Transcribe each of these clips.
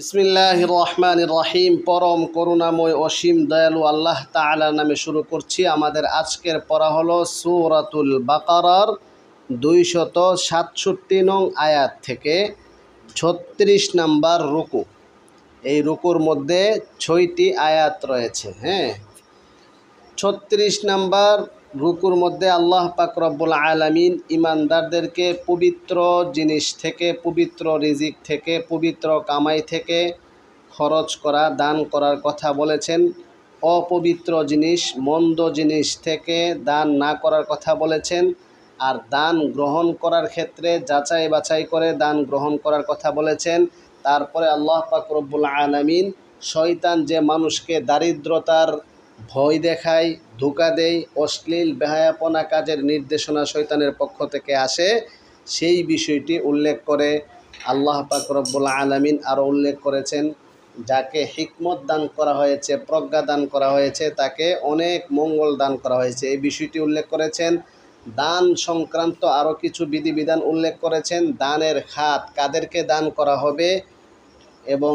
বিসমিল্লাহ রহমান রহিম পরম করুণাময় অসীম দয়ালু আল্লাহ তাআলা নামে শুরু করছি আমাদের আজকের পড়া হলো সূরাতুল বাকারার দুইশত সাতষট্টি নং আয়াত থেকে ছত্রিশ নাম্বার রুকু। এই রুকুর মধ্যে ছয়টি আয়াত রয়েছে হ্যাঁ? ছত্রিশ নাম্বার রুকুর মধ্যে আল্লাহ পাক রব্বুল আলামিন ইমানদারদেরকে পবিত্র জিনিস থেকে, পবিত্র রিজিক থেকে, পবিত্র কামাই থেকে খরচ করা, দান করার কথা বলেছেন। অপবিত্র জিনিস, মন্দ জিনিস থেকে দান না করার কথা বলেছেন। আর দান গ্রহণ করার ক্ষেত্রে যাচাই বাছাই করে দান গ্রহণ করার কথা বলেছেন। তারপরে আল্লাহ পাক রব্বুল আলামিন শয়তান যে মানুষকে দারিদ্রতার ভয় দেখায়, ধোকা দেয়, অশ্লীল, বেহায়াপনা কাজের নির্দেশনা শৈতানের পক্ষ থেকে আসে, সেই বিষয়টি উল্লেখ করে আল্লাহ পাক রব্বুল আলামিন আরও উল্লেখ করেছেন, যাকে হিকমত দান করা হয়েছে, প্রজ্ঞা দান করা হয়েছে, তাকে অনেক মঙ্গল দান করা হয়েছে। এই বিষয়টি উল্লেখ করেছেন, দান সংক্রান্ত আরও কিছু বিধিবিধান উল্লেখ করেছেন, দানের খাত কাদেরকে দান করা হবে এবং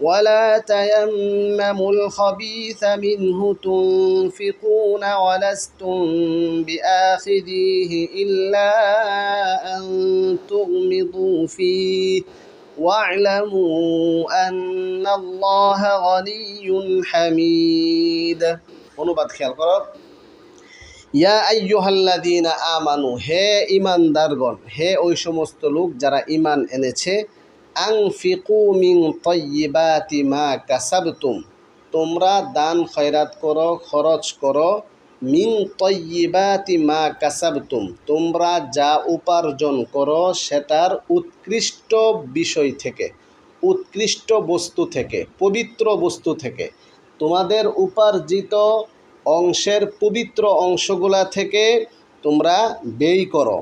ولا تيمموا الخبيث منه تنفقون ولستم بآخذيه إلا أن تغمضوا فيه واعلموا أن الله غني حميد অনুবাদ খেয়াল করো ইয়া আইয়ুহাল্লাযীনা আমানু হে ঈমানদারগণ হে ওই সমস্ত লোক যারা ঈমান এনেছে আংফিকু মিং তয়্যিবাতি মা কাসাবতুম। তোমরা দান খয়রাত করো, খরচ করো মিং তয়্যিবাতি মা কাসাবতুম। তোমরা যা উপার্জন করো, সেটার উৎকৃষ্ট বিষয় থেকে, উৎকৃষ্ট বস্তু থেকে, পবিত্র বস্তু থেকে, তোমাদের উপার্জিত অংশের পবিত্র অংশগুলা থেকে তোমরা ব্যয় করো।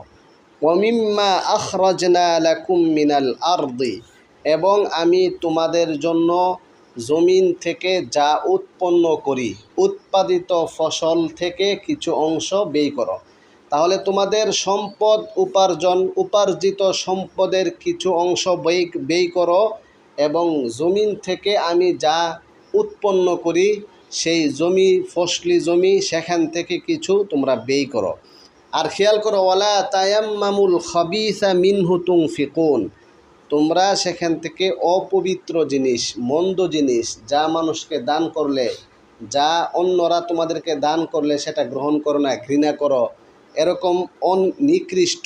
এবং আমি তোমাদের জন্য জমিন থেকে যা উৎপন্ন করি, উৎপাদিত ফসল থেকে কিছু অংশ ব্যয় করো। তাহলে তোমাদের সম্পদ উপার্জন, উপার্জিত সম্পদের কিছু অংশ ব্যয় ব্যয় করো এবং জমিন থেকে আমি যা উৎপন্ন করি, সেই জমি, ফসলি জমি, সেখান থেকে কিছু তোমরা ব্যয় করো। আর খেয়াল করো, ওয়ালা তায়াম্মামুল খবিসা মিনহু তুং ফিকুন তোমরা সেখান থেকে অপবিত্র জিনিস, মন্দ জিনিস যা মানুষকে দান করলে, যা অন্যরা তোমাদেরকে দান করলে সেটা গ্রহণ করো না, ঘৃণা করো। এরকম অনিকৃষ্ট,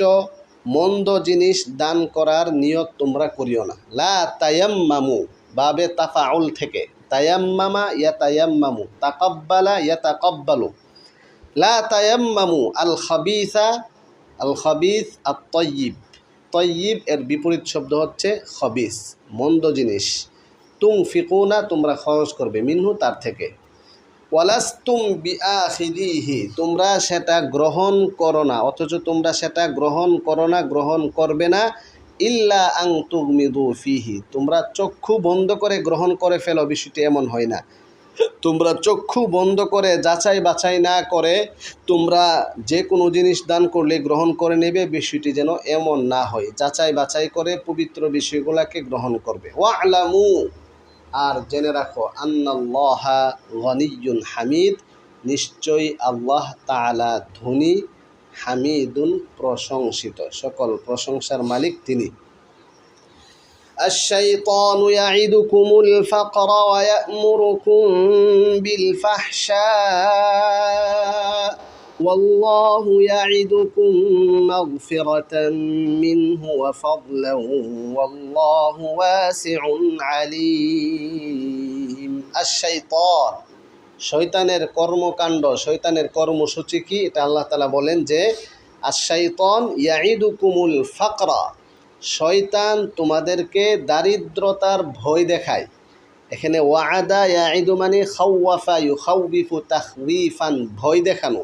মন্দ জিনিস দান করার নিয়ত তোমরা করিও না। লা তায়াম্মামু, বাবে তাফাউল থেকে। তায়াম্মামা ইয়া তায়াম্মামু, তাকাব্বালা ইয়া তাকাব্বালু। লা তায়াম্মামু আল খাবিসা আল খাবিস আর তয়্যিব তয়্যিব এর বিপরীত শব্দ হচ্ছে খবিস, মন্দ জিনিস। তুং ফিকুনা তোমরা খরচ করবে, মিনহু তার থেকে। ওয়ালাস্তুম বিআখিদিহি তোমরা সেটা গ্রহণ করো না, অথচ তোমরা সেটা গ্রহণ করো না, গ্রহণ করবে না। ইল্লা আং তুগমিদু ফিহি, তোমরা চক্ষু বন্ধ করে গ্রহণ করে ফেলো বিষয়টি এমন হয় না। তোমরা চক্ষু বন্ধ করে, যাচাই বাছাই না করে, তোমরা যে কোনো জিনিস দান করলে গ্রহণ করে নেবে, বিষয়টি যেন এমন না হয়। যাচাই বাছাই করে পবিত্র বিষয়গুলোকে গ্রহণ করবে। ওয়া আলামু আর জেনে রাখো, আন্নাল্লাহা গনিয়ুন হামিদ, নিশ্চয়ই আল্লাহ তাআলা ধনী, হামিদুন প্রশংসিত। সকল প্রশংসার মালিক তিনি। الشيطان يعدكم الفقر ويأمركم بالفحشاء والله يعدكم مغفرة منه وفضلا والله واسع عليم الشيطان শয়তানের কর্মকাণ্ড শয়তানের কর্মসূচি কি এটা আল্লাহ তালা বলেন যে আশাইতন ইয়াইদুকুমুল ফাকরা শয়তান তোমাদেরকে দারিদ্রতার ভয় দেখায়। এখানে ওয়াদা ইয়াইদু মানে খাওয়াফা ইউ খাউবিফু তাহউইফান ভয় দেখানো।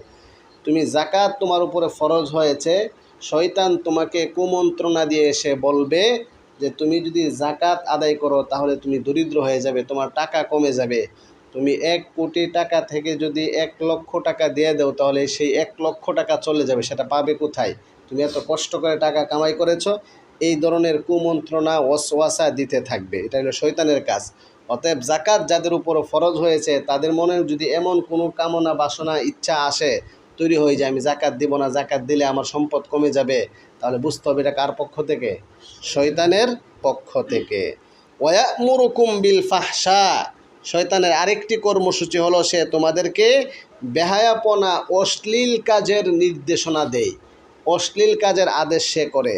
তুমি জাকাত তোমার উপরে ফরজ হয়েছে, শয়তান তোমাকে কুমন্ত্রণা দিয়ে এসে বলবে যে তুমি যদি জাকাত আদায় করো তাহলে তুমি দরিদ্র হয়ে যাবে, তোমার টাকা কমে যাবে। তুমি এক কোটি টাকা থেকে যদি এক লক্ষ টাকা দিয়ে দাও তাহলে সেই এক লক্ষ টাকা চলে যাবে, সেটা পাবে কোথায়? তুমি এত কষ্ট করে টাকা কামাই করেছ এই ধরনের কুমন্ত্রণা, ওয়াসওয়াসা দিতে থাকবে। এটা হলো শৈতানের কাজ। অতএব জাকাত যাদের উপর ফরজ হয়েছে, তাদের মনে যদি এমন কোনো কামনা, বাসনা, ইচ্ছা আসে, তৈরি হয়ে যায়, আমি জাকাত দিব না জাকাত দিলে আমার সম্পদ কমে যাবে, তাহলে বুঝতে হবে এটা কার পক্ষ থেকে? শয়তানের পক্ষ থেকে। ওয়া ওয়ামুরুকুম বিল ফাহসা শয়তানের আরেকটি কর্মসূচি হলো, সে তোমাদেরকে বেহায়াপনা, অশ্লীল কাজের নির্দেশনা দেয়। অশ্লীল কাজের আদেশ সে করে।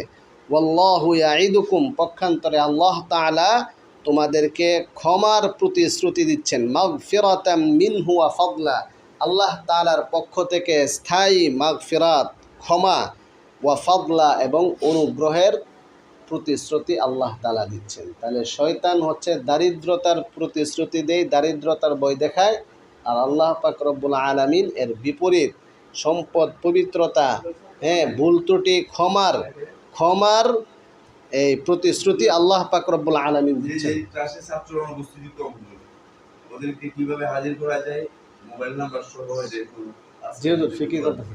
ওয়াল্লাহু ইয়াইদুকুম পক্ষান্তরে আল্লাহ তাআলা তোমাদেরকে ক্ষমার প্রতিশ্রুতি দিচ্ছেন। মাগ ফিরাতাম মিনহু ওয়া ফাদলা, আল্লাহ তালার পক্ষ থেকে স্থায়ী মাগ ফিরাত ক্ষমা ওয়া ফাদলা এবং অনুগ্রহের প্রতিশ্রুতি আল্লাহ তালা দিচ্ছেন। তাহলে শয়তান হচ্ছে দারিদ্রতার প্রতিশ্রুতি দেয়, দারিদ্রতার বই দেখায়, আর আল্লাহ পাক রব্বুল আলামিন এর বিপরীত সম্পদ, পবিত্রতা হ্যাঁ ভুল ত্রুটি, ক্ষমার ক্ষমার এই প্রতিশ্রুতি আল্লাহ পাক রব্বুল আলামিন যে যে দিচ্ছেন ক্লাসে ছাত্র অনুপস্থিতি কম হলো, ওদেরকে কীভাবে হাজির করা যায়? মোবাইল নাম্বার সহ যেহেতু আছে। যেহেতু ফিকির করতেছি।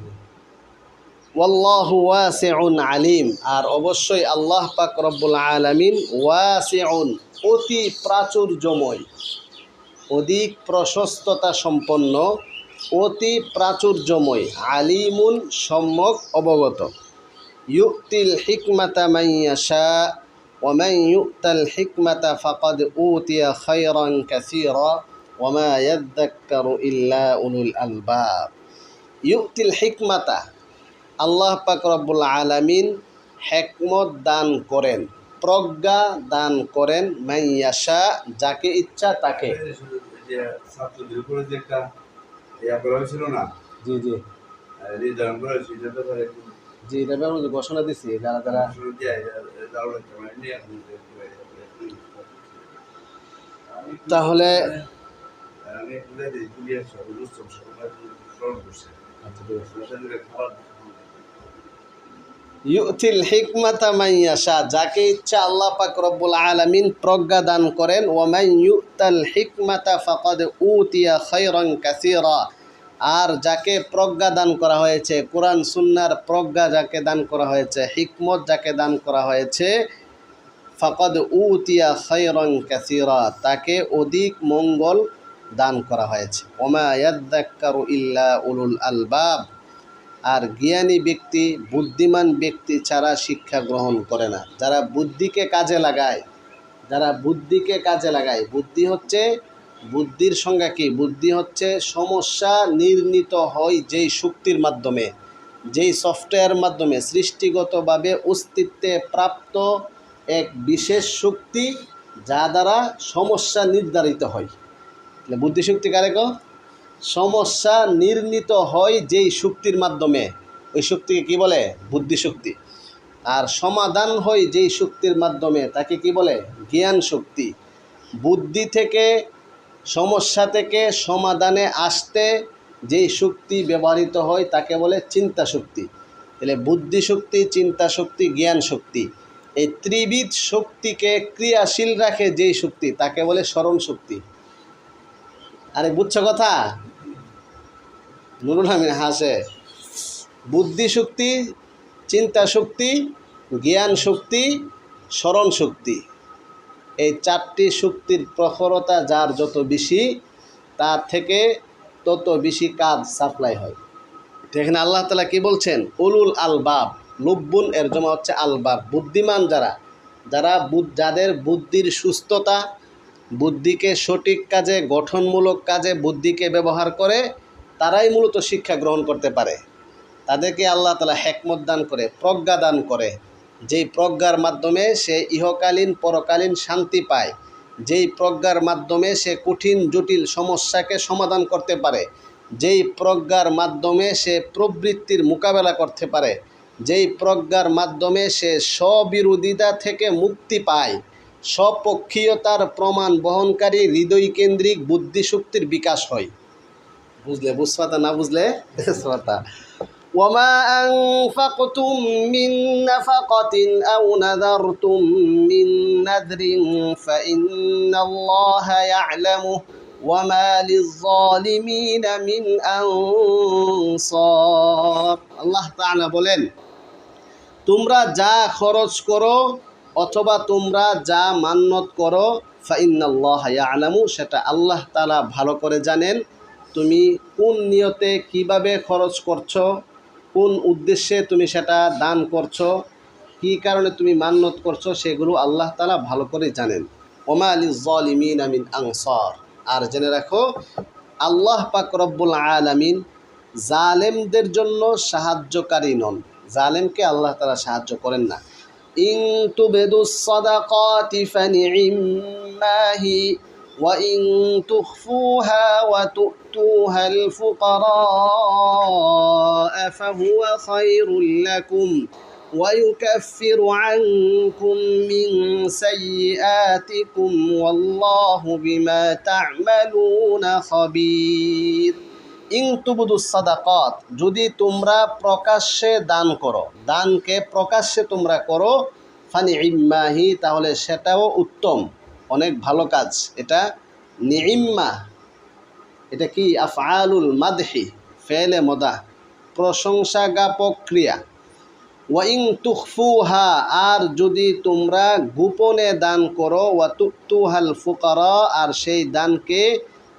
ওয়াল্লাহু ওয়াসিউন আলিম। আর অবশ্যই আল্লাহ পাক রব্বুল আলামিন ওয়াসিউন অতি প্রাচুর্যময় অধিক প্রশস্ততা সম্পন্ন অতি প্রাচুর্যময় আলিমুন সম্যক অবগত। ইউতিল হিকমাতা মাইয়াশা ومن يؤت الحكمة فقد أوتي خيرا كثيرا وما يذكر إلا أولو الألباب يؤتي الحكمة আল্লাহ পাক রব্বুল আলামিন হেকমত দান করেন প্রজ্ঞা দান করেন মাইয়াশা যাকে ইচ্ছা তাকে এই যে- এই যে ছাত্রদের উপরে যে একটা ইয়া করা হয়েছিল না জি জি জি এটা ঘোষণা যারা যে, তাহলে হিকমাতা যাকে ইচ্ছা আল্লাহ পাক রব্বুল আলামিন প্রজ্ঞা দান করেন ওয়ামাই ইউতাল হিকমাতা ফাকাদ উতিয়া খায়রান কাসীরা। আর যাকে প্রজ্ঞা দান করা হয়েছে, কোরআন সুন্নার প্রজ্ঞা যাকে দান করা হয়েছে, হিকমত যাকে দান করা হয়েছে, ফকদ উতিয়া খায়রান ক্যাসিরা তাকে অধিক মঙ্গল দান করা হয়েছে। ওমা ইয়াদ্দাক্কারু ইল্লা উলুল আলবাব। আর জ্ঞানী ব্যক্তি, বুদ্ধিমান ব্যক্তি ছাড়া শিক্ষা গ্রহণ করে না। যারা বুদ্ধিকে কাজে লাগায়, যারা বুদ্ধিকে কাজে লাগায়, বুদ্ধি হচ্ছে বুদ্ধির সংজ্ঞা কি? বুদ্ধি হচ্ছে সমস্যা নির্ণীত হয় যেই শক্তির মাধ্যমে, যেই সফটওয়্যার মাধ্যমে সৃষ্টিগতভাবে অস্তিত্বে প্রাপ্ত এক বিশেষ শক্তি যা দ্বারা সমস্যা নির্ধারিত হয়। তাহলে বুদ্ধিশক্তি কারে কো? সমস্যা নির্ণীত হয় যেই শক্তির মাধ্যমে। ওই শক্তিকে কি বলে? বুদ্ধিশক্তি আর সমাধান হয় যেই শক্তির মাধ্যমে, তাকে কি বলে? জ্ঞান শক্তি। বুদ্ধি থেকে সমস্যা থেকে সমাধানে আসতে যেই শক্তি ব্যবহৃত হয় তাকে বলে চিন্তা শক্তি তাহলে বুদ্ধি শক্তি চিন্তা শক্তি জ্ঞান শক্তি এই ত্রিবিধ শক্তিকে ক্রিয়াশীল রাখে যেই শক্তি, তাকে বলে স্মরণ শক্তি আরে বুঝছ কথা? নুরুল আমিন হাসে। বুদ্ধি শক্তি চিন্তা শক্তি জ্ঞান শক্তি স্মরণ শক্তি এই চারটি শক্তির প্রখরতা যার যত বেশি, তার থেকে তত বেশি কাজ সাপ্লাই হয়। তো এখানে আল্লাহ তালা কি বলছেন? উলুল আলবাব, লুব্বুন এর জমা হচ্ছে আলবাব। বুদ্ধিমান যারা যারা যাদের বুদ্ধির সুস্থতা, বুদ্ধিকে সঠিক কাজে, গঠনমূলক কাজে, বুদ্ধিকে ব্যবহার করে, তারাই মূলত শিক্ষা গ্রহণ করতে পারে। তাদেরকে আল্লাহ তালা হেকমত দান করে, প্রজ্ঞা দান করে। যেই প্রজ্ঞার মাধ্যমে সে ইহকালীন, পরকালীন শান্তি পায়, যেই প্রজ্ঞার মাধ্যমে সে কঠিন, জটিল সমস্যাকে সমাধান করতে পারে, যেই প্রজ্ঞার মাধ্যমে সে প্রবৃত্তির মোকাবেলা করতে পারে, যেই প্রজ্ঞার মাধ্যমে সে স্ববিরোধিতা থেকে মুক্তি পায়, স্বপক্ষীয়তার প্রমাণ বহনকারী হৃদয়কেন্দ্রিক বুদ্ধিশক্তির বিকাশ হয়। বুঝলে বুঝপাতা না বুঝলে? বুঝপাতা وما أنفقتم من نفقة أو نذرتم من نذر فإن الله يعلمه وما للظالمين من أنصار الله تعالى বলেন তোমরা যা খরচ করো অথবা তোমরা যা মান্যত করো ফাইনাল্লাহ আলামু সেটা আল্লাহ তালা ভালো করে জানেন তুমি কোন নিয়তে কিভাবে খরচ করছো কোন উদ্দেশ্যে তুমি সেটা দান করছ? কী কারণে তুমি মান্যত করছ? সেগুলো আল্লাহ তালা ভালো করে জানেন। ওমা আলী জলিমিন আমিন আংসর আর জেনে রাখো, আল্লাহ পাক রব্বুল আলামিন জালেমদের জন্য সাহায্যকারী নন। জালেমকে আল্লাহ তালা সাহায্য করেন না। ইং তুবেদু সদাকতি ফানিমাহি ওয়া ইং তুহফুহা ওয়া তু وتؤتوها الفقراء فهو خير لكم ويكفر عنكم من سيئاتكم والله بما تعملون خبير ইং তুবুদুস সাদাকাত যদি তোমরা প্রকাশ্যে দান করো দানকে প্রকাশ্যে তোমরা করো ফানি ইম্মাহি তাহলে সেটাও উত্তম অনেক ভালো কাজ এটা নিইম্মা এটা কি? আফআলুল মাদহি, ফেলে মদা, প্রশংসা জ্ঞাপক ক্রিয়া ওয়াইং তুখফুহা, আর যদি তোমরা গোপনে দান করো, ওয়া তুহাল ফুকারা, আর সেই দানকে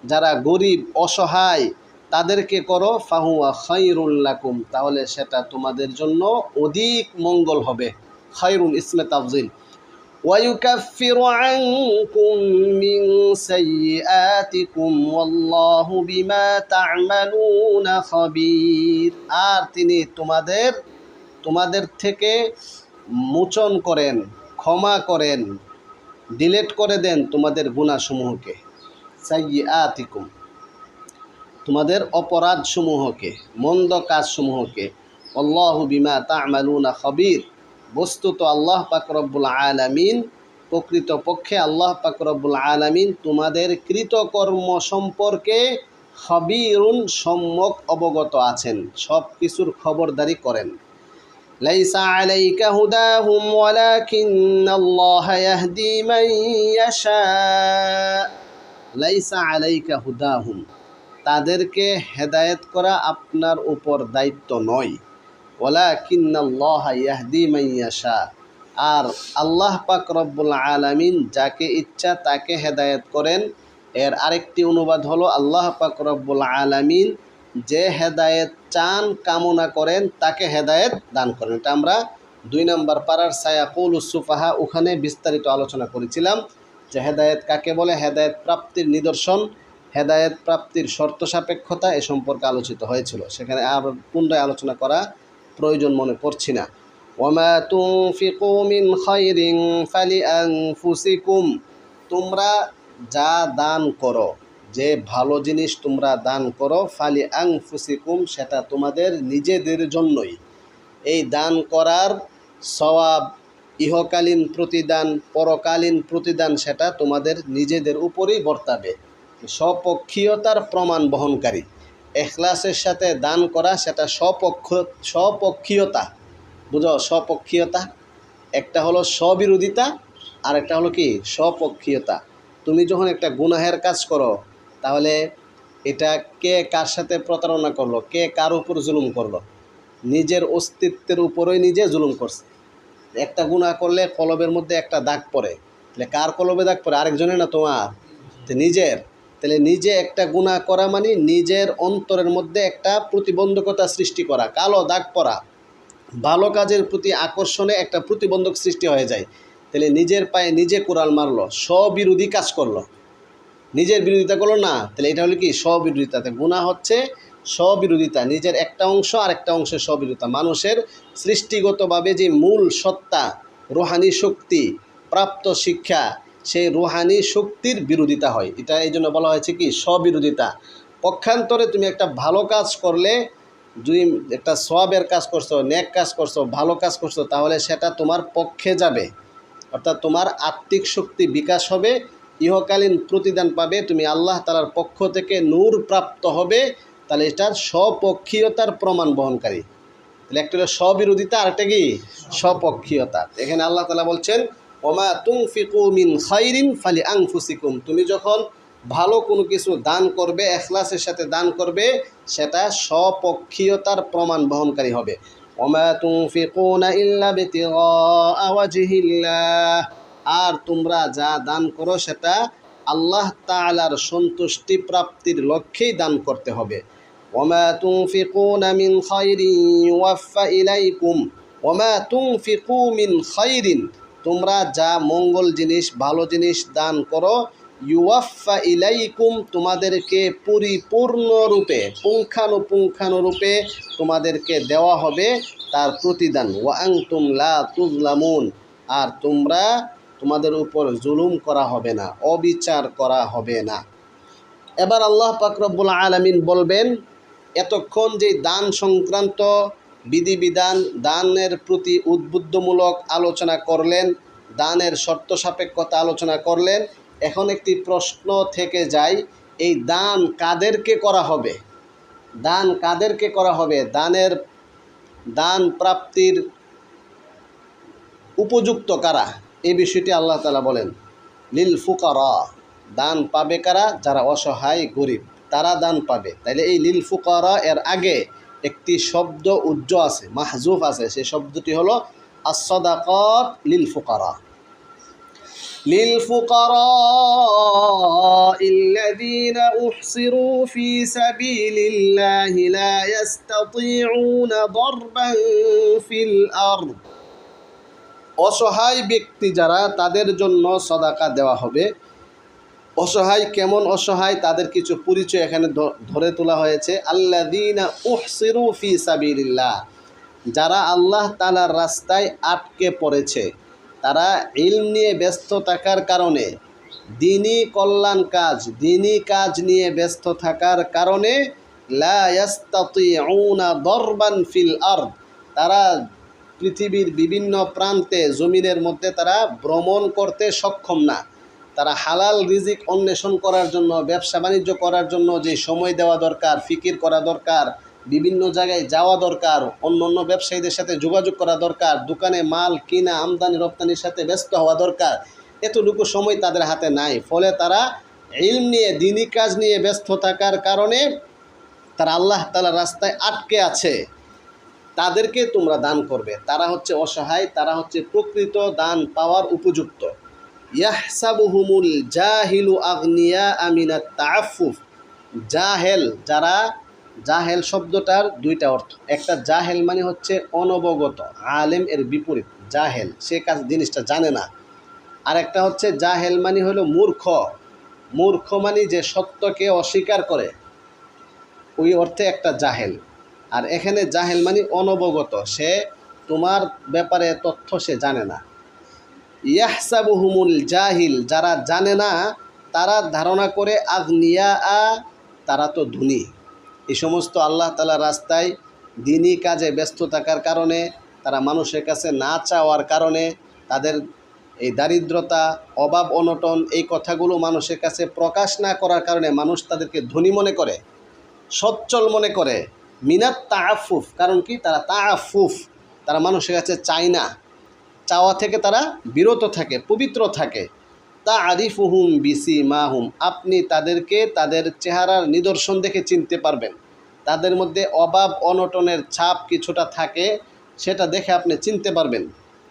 যারা গরিব, অসহায়, তাদেরকে করো, ফাহুয়া খৈরুল্লাকুম তাহলে সেটা তোমাদের জন্য অধিক মঙ্গল হবে। খৈরুল ইসমে তাফজিল। ويكفر عنكم من سيئاتكم والله بما تعملون خبير আর তিনি তোমাদের তোমাদের থেকে মোচন করেন ক্ষমা করেন ডিলেট করে দেন তোমাদের গুণাসমূহকে সাইয়াতিকুম তোমাদের অপরাধসমূহকে মন্দ কাজসমূহকে আল্লাহু বিমা তা'মালুনা খবির বস্তুত আল্লাহ পাক রব্বুল আলামিন প্রকৃতপক্ষে আল্লাহ পাক রব্বুল আলামিন তোমাদের কৃতকর্ম সম্পর্কে খবিরুন সম্যক অবগত আছেন সব কিছুর খবরদারি করেন ليس عليك هداهم ولكن الله يهدي من يشاء ليس عليك هداهم তাদেরকে হেদায়েত করা আপনার উপর দায়িত্ব নয় ওলা আর আল্লাহ পাক রব্বুল আলামিন যাকে ইচ্ছা তাকে হেদায়েত করেন। এর আরেকটি অনুবাদ হলো আল্লাহ পাক রব্বুল আলামিন যে হেদায়েত চান, কামনা করেন, তাকে হেদায়েত দান করেন। এটা আমরা দুই নম্বর পাড়ার সায়াকুল উসুফাহা ওখানে বিস্তারিত আলোচনা করেছিলাম। যে হেদায়েত কাকে বলে? হেদায়েত প্রাপ্তির নিদর্শন, হেদায়েত প্রাপ্তির শর্ত সাপেক্ষতা এ সম্পর্কে আলোচিত হয়েছিল। সেখানে আর পুনরায় আলোচনা করা প্রয়োজন মনে করছি না। ওমা খাইরিন ফালিআনফুসিকুম। তোমরা যা দান করো, যে ভালো জিনিস তোমরা দান করো ফালি আংফুসিকুম সেটা তোমাদের নিজেদের জন্যই। এই দান করার সওয়াব, ইহকালীন প্রতিদান, পরকালীন প্রতিদান, সেটা তোমাদের নিজেদের উপরেই বর্তাবে। স্বপক্ষীয়তার প্রমাণ বহনকারী। এখলাসের সাথে দান করা সেটা স্বপক্ষ, স্বপক্ষীয়তা। বুঝো? স্বপক্ষীয়তা। একটা হলো স্ববিরোধিতা আর একটা হলো কি? স্বপক্ষীয়তা। তুমি যখন একটা গুনাহের কাজ করো, তাহলে এটা কে কার সাথে প্রতারণা করল? কে কার উপর জুলুম করল? নিজের অস্তিত্বের উপরেই নিজে জুলুম করছে। একটা গুনাহ করলে কলবের মধ্যে একটা দাগ পড়ে। তাহলে কার কলবে দাগ পড়ে? আরেকজনের না তোমার? নিজের। তাহলে নিজে একটা গুনাহ করা মানে নিজের অন্তরের মধ্যে একটা প্রতিবন্ধকতা সৃষ্টি করা, কালো দাগ পড়া ভালো কাজের প্রতি আকর্ষণে একটা প্রতিবন্ধক সৃষ্টি হয়ে যায়। তাহলে নিজের পায়ে নিজে কোরাল মারলো, স্ববিরোধী কাজ করল। নিজের বিরোধিতা করল না, তাহলে এটা হলো কি? স্ববিরোধিতা। গুণা হচ্ছে স্ববিরোধিতা, নিজের একটা অংশ আর একটা অংশের স্ববিরোধিতা। মানুষের সৃষ্টিগতভাবে যে মূল সত্তা, রুহানি শক্তি, প্রাপ্ত শিক্ষা সেই রুহানি শক্তির বিরোধিতা হয়। এটা এই জন্য বলা হয়েছে কি? স্ববিরোধিতা। পক্ষান্তরে তুমি একটা ভালো কাজ করলে যদি একটা সবের কাজ করছ নেক কাজ করছ, ভালো কাজ করছ, তাহলে সেটা তোমার পক্ষে যাবে। অর্থাৎ তোমার আত্মিক শক্তি বিকাশ হবে, ইহকালীন প্রতিদান পাবে, তুমি আল্লাহ তালার পক্ষ থেকে নূর প্রাপ্ত হবে, তাহলে এটার স্বপক্ষীয়তার প্রমাণ বহনকারী। তাহলে একটা হলো স্ববিরোধিতা আর একটা কি? স্বপক্ষীয়তা। এখানে আল্লাহ তালা বলছেন ওমা তুং ফিকু মিন খাইরিন ফালি আং ফুসিকুম তুমি যখন ভালো কোনো কিছু দান করবে, এখলাসের সাথে দান করবে, সেটা স্বপক্ষীয়তার প্রমাণ বহনকারী হবে। ওমা তুং ফিকুনা ইল্লা বিতিগা ওয়াজহিল্লাহ। আর তোমরা যা দান করো, সেটা আল্লাহ তাআলার সন্তুষ্টি প্রাপ্তির লক্ষ্যেই দান করতে হবে। ওমা তুনফিকুনা মিন খাইরিন ইউওয়াফা ইলাইকুম। ওমা তুনফিকু মিন খাইরিন। তোমরা যা মঙ্গল জিনিস, ভালো জিনিস দান করো ইউওয়াফা ইলাইকুম তোমাদেরকে পরিপূর্ণরূপে, পুঙ্খানুপুঙ্খানুরূপে তোমাদেরকে দেওয়া হবে তার প্রতিদান। ওয়াংতুম লা তুজলামুন আর তোমরা তোমাদের উপর জুলুম করা হবে না, অবিচার করা হবে না। এবার আল্লাহ পাকরব্বুল আলমিন বলবেন, এতক্ষণ যে দান সংক্রান্ত বিধিবিধান দানের প্রতি উদ্বুদ্ধমূলক আলোচনা করলেন, দানের শর্ত সাপেক্ষতা আলোচনা করলেন। এখন একটি প্রশ্ন থেকে যায় এই দান কাদেরকে করা হবে? দান কাদেরকে করা হবে? দানের দান প্রাপ্তির উপযুক্ত কারা? এই বিষয়টি আল্লাহ তালা বলেন, লিল ফুকারা। দান পাবে কারা? যারা অসহায়, গরিব, তারা দান পাবে। তাইলে এই লিল ফুকারা এর আগে একটি শব্দ উজ্জ আছে মাহজুফ আছে সেই শব্দটি হলো আসদাকত লিল ফুকারা للفقراء الذين أحصروا في سبيل الله لا يستطيعون ضربا في الأرض অসহায় ব্যক্তি যারা তাদের জন্য সদাকা দেওয়া হবে অসহায়, কেমন অসহায়, তাদের কিছু পরিচয় এখানে ধরে তোলা হয়েছে। আল্লাদিনা উহসিরু ফি সাবিলিল্লাহ। যারা আল্লাহ তালার রাস্তায় আটকে পড়েছে, তারা ইলম নিয়ে ব্যস্ত থাকার কারণে, দিনই কল্যাণ কাজ, দিনই কাজ নিয়ে ব্যস্ত থাকার কারণে দরবান ফিল আরদ। তারা পৃথিবীর বিভিন্ন প্রান্তে, জমিনের মধ্যে তারা ভ্রমণ করতে সক্ষম না। তারা হালাল রিজিক অন্বেষণ করার জন্য, ব্যবসা বাণিজ্য করার জন্য যে সময় দেওয়া দরকার, ফিকির করা দরকার, বিভিন্ন জায়গায় যাওয়া দরকার অন্য অন্য ব্যবসায়ীদের সাথে যোগাযোগ করা দরকার, দোকানে মাল কিনা, আমদানি রপ্তানির সাথে ব্যস্ত হওয়া দরকার, এতটুকু সময় তাদের হাতে নাই। ফলে তারা ইলম নিয়ে, দিনী কাজ নিয়ে ব্যস্ত থাকার কারণে তারা আল্লাহ তালা রাস্তায় আটকে আছে। তাদেরকে তোমরা দান করবে। তারা হচ্ছে অসহায়, তারা হচ্ছে প্রকৃত দান পাওয়ার উপযুক্ত। ইয়াহসাবুহুমুল জাহিলু আগনিয়া আমিনা তাফুফ জাহেল যারা, জাহেল শব্দটার দুইটা অর্থ। একটা জাহেল মানে হচ্ছে অনবগত, আলেম এর বিপরীত, জাহেল, সে কাজ, জিনিসটা জানে না। আর একটা হচ্ছে জাহেল মানে হলো মূর্খ। মূর্খ মানে যে সত্যকে অস্বীকার করে, ওই অর্থে একটা জাহেল। আর এখানে জাহেল মানে অনবগত, সে তোমার ব্যাপারে তথ্য সে জানে না। ইয়াহসাবুহুমুল জাহিল, যারা জানে না, তারা ধারণা করে আগনিয়া আ তারা তো ধনী। এই সমস্ত আল্লাহ তালা রাস্তায় দিনই কাজে ব্যস্ত থাকার কারণে, তারা মানুষের কাছে না চাওয়ার কারণে, তাদের এই দারিদ্রতা, অভাব, অনটন, এই কথাগুলো মানুষের কাছে প্রকাশ না করার কারণে মানুষ তাদেরকে ধনী মনে করে, সচ্ছল মনে করে। মিনাত তাআফুফ, কারণ কি? তারা তাআফুফ, তারা মানুষের কাছে চায় না। চাওয়া থেকে তারা বিরত থাকে, পবিত্র থাকে। তা আরিফুহুম বিসি মাহুম আপনি তাদেরকে তাদের চেহারার নিদর্শন দেখে চিনতে পারবেন। তাদের মধ্যে অভাব অনটনের ছাপ কিছুটা থাকে, সেটা দেখে আপনি চিনতে পারবেন।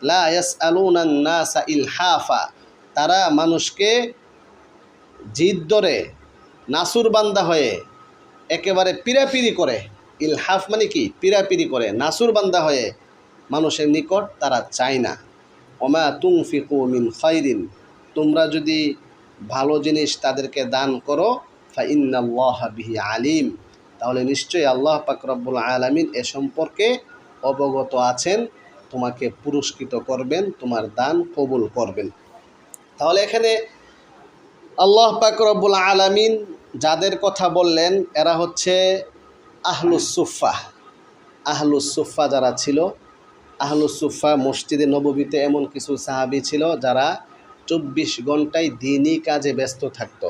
লা ইয়াস আলুনান নাসা ইলহাফা, তারা মানুষকে জিদ ধরে, নাসুর বান্দা হয়ে একেবারে পিরাপিরি করে। ইলহাফ মানে কি? পিরাপিরি করে, নাসুর বান্দা হয়ে মানুষের নিকট তারা চায় না। ওমা তুং ফিকু মিন খৈরিন তোমরা যদি ভালো জিনিস তাদেরকে দান করো, ফাইন্নাল্লাহ বিহি আলিম। তাহলে নিশ্চয়ই আল্লাহ পাক রব্বুল আলমিন এ সম্পর্কে অবগত আছেন, তোমাকে পুরস্কৃত করবেন, তোমার দান কবুল করবেন। তাহলে এখানে আল্লাহ পাক রব্বুল আলামিন যাদের কথা বললেন, এরা হচ্ছে আহলুসুফা আহলুসুফা যারা ছিল আহলুসুফা মসজিদে নববীতে এমন কিছু সাহাবি ছিল যারা চব্বিশ ঘন্টায় দিনই কাজে ব্যস্ত থাকত।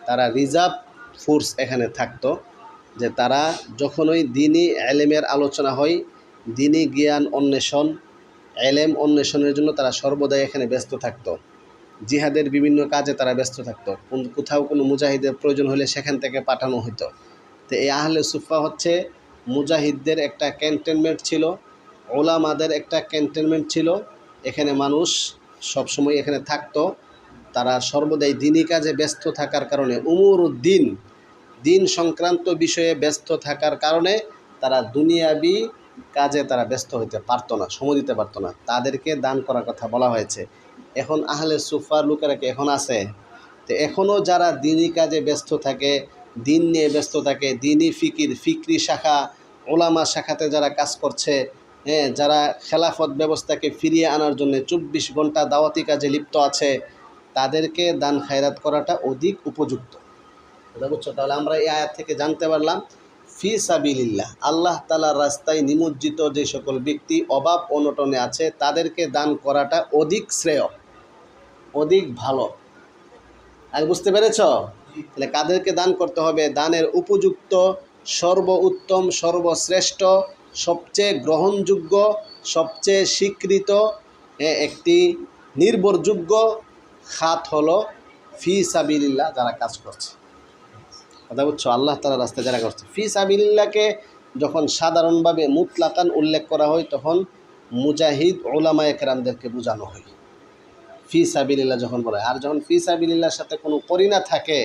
তারা রিজার্ভ ফোর্স এখানে থাকতো যে তারা যখনই দিনই এলেমের আলোচনা হয়, দিনই জ্ঞান অন্বেষণ, এলেম অন্বেষণের জন্য তারা সর্বদাই এখানে ব্যস্ত থাকত। জিহাদের বিভিন্ন কাজে তারা ব্যস্ত থাকত। কোথাও কোনো মুজাহিদের প্রয়োজন হলে সেখান থেকে পাঠানো হতো তো এই আহলে সুফা হচ্ছে মুজাহিদদের একটা ক্যান্টনমেন্ট ছিল। ওলামাদের একটা ক্যান্টনমেন্ট ছিল। এখানে মানুষ সবসময় এখানে থাকতো। তারা সর্বদাই দিনই কাজে ব্যস্ত থাকার কারণে উমর দিন দিন সংক্রান্ত বিষয়ে ব্যস্ত থাকার কারণে তারা দুনিয়াবি কাজে তারা ব্যস্ত হইতে পারতো না, সময় দিতে পারতো না। তাদেরকে দান করার কথা বলা হয়েছে। এখন আহলে সুফার লোকেরা কি এখন আছে? তো এখনও যারা দিনই কাজে ব্যস্ত থাকে, দিন নিয়ে ব্যস্ত থাকে দিনই ফিকির, ফিকরি শাখা, ওলামা শাখাতে যারা কাজ করছে হ্যাঁ যারা খেলাফত ব্যবস্থাকে ফিরিয়ে আনার জন্য চব্বিশ ঘণ্টা দাওয়াতি কাজে লিপ্ত আছে, তাদেরকে দান খায়রাত করাটা অধিক উপযুক্ত। বুঝছ? তাহলে আমরা এই আয়াত থেকে জানতে পারলাম, ফি সাবিলিল্লাহ, আল্লাহ তালার রাস্তায় নিমজ্জিত যে সকল ব্যক্তি অভাব অনটনে আছে, তাদেরকে দান করাটা অধিক শ্রেয়, অধিক ভালো। আর বুঝতে পেরেছ? তাহলে কাদেরকে দান করতে হবে? দানের উপযুক্ত সর্ব উত্তম সর্বশ্রেষ্ঠ সবচেয়ে গ্রহণযোগ্য, সবচেয়ে স্বীকৃত একটি নির্ভরযোগ্য খাত হলো ফি সাবিলিল্লাহ যারা কাজ করছে। কথা বুঝছ? আল্লাহ তালা রাস্তায় যারা করছে। ফি সাবিলিল্লাহকে যখন সাধারণভাবে মুতলাকান উল্লেখ করা হয়, তখন মুজাহিদ ওলামা একরামদেরকে বোঝানো হয়। ফি সাবিলিল্লাহ যখন বলা হয় আর যখন ফি সাবিলিল্লাহর সাথে কোনো করিনা থাকে,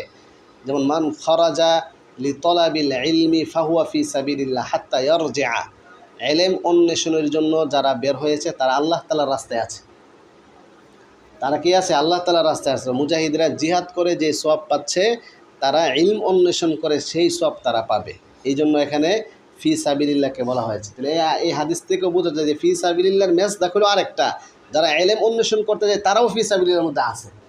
যেমন মান খরাজা লি তলাবিল ইলমি ফাহুয়া ফি সাবিলিল্লাহ হাত্তা এলেম অন্বেষণের জন্য যারা বের হয়েছে, তারা আল্লাহ তালার রাস্তায় আছে। তারা কি আছে? আল্লাহ তালার রাস্তায় আছে। মুজাহিদরা জিহাদ করে যে সব পাচ্ছে, তারা ইলম অন্বেষণ করে সেই সব তারা পাবে। এই জন্য এখানে ফি সাবিলিল্লাহকে বলা হয়েছে। তাহলে এই- হাদিস থেকেও বোঝা যায় যে ফি সাবিলিল্লাহর ম্যাচ দেখল আরেকটা, যারা এলেম অন্বেষণ করতে যায়, তারাও ফি সাবিলিল্লাহর মধ্যে আছে।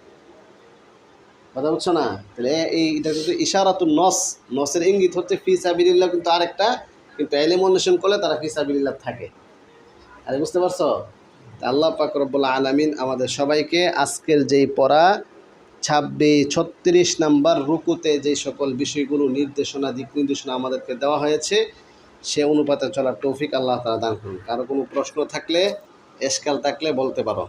কথা বুঝছ না? তাহলে এই এটা কিন্তু ইশারাতুন নস। নসের ইঙ্গিত হচ্ছে ফি সাবিলিল্লাহ কিন্তু আরেকটা, কিন্তু এলেম অন্বেষণ করলে তারা ফি সাবিলিল্লাহ থাকে। আরে বুঝতে পারছ? আল্লাহ পাক রব্বুল আলামিন আমাদের সবাইকে আজকের যেই পড়া, ছাব্বিশ, ছত্রিশ নাম্বার রুকুতে যে সকল বিষয়গুলো নির্দেশনা, দিক নির্দেশনা আমাদেরকে দেওয়া হয়েছে, সে অনুপাতে চলার তৌফিক আল্লাহ তারা দান করুন। কারও কোনো প্রশ্ন থাকলে, এসকাল থাকলে বলতে পারো।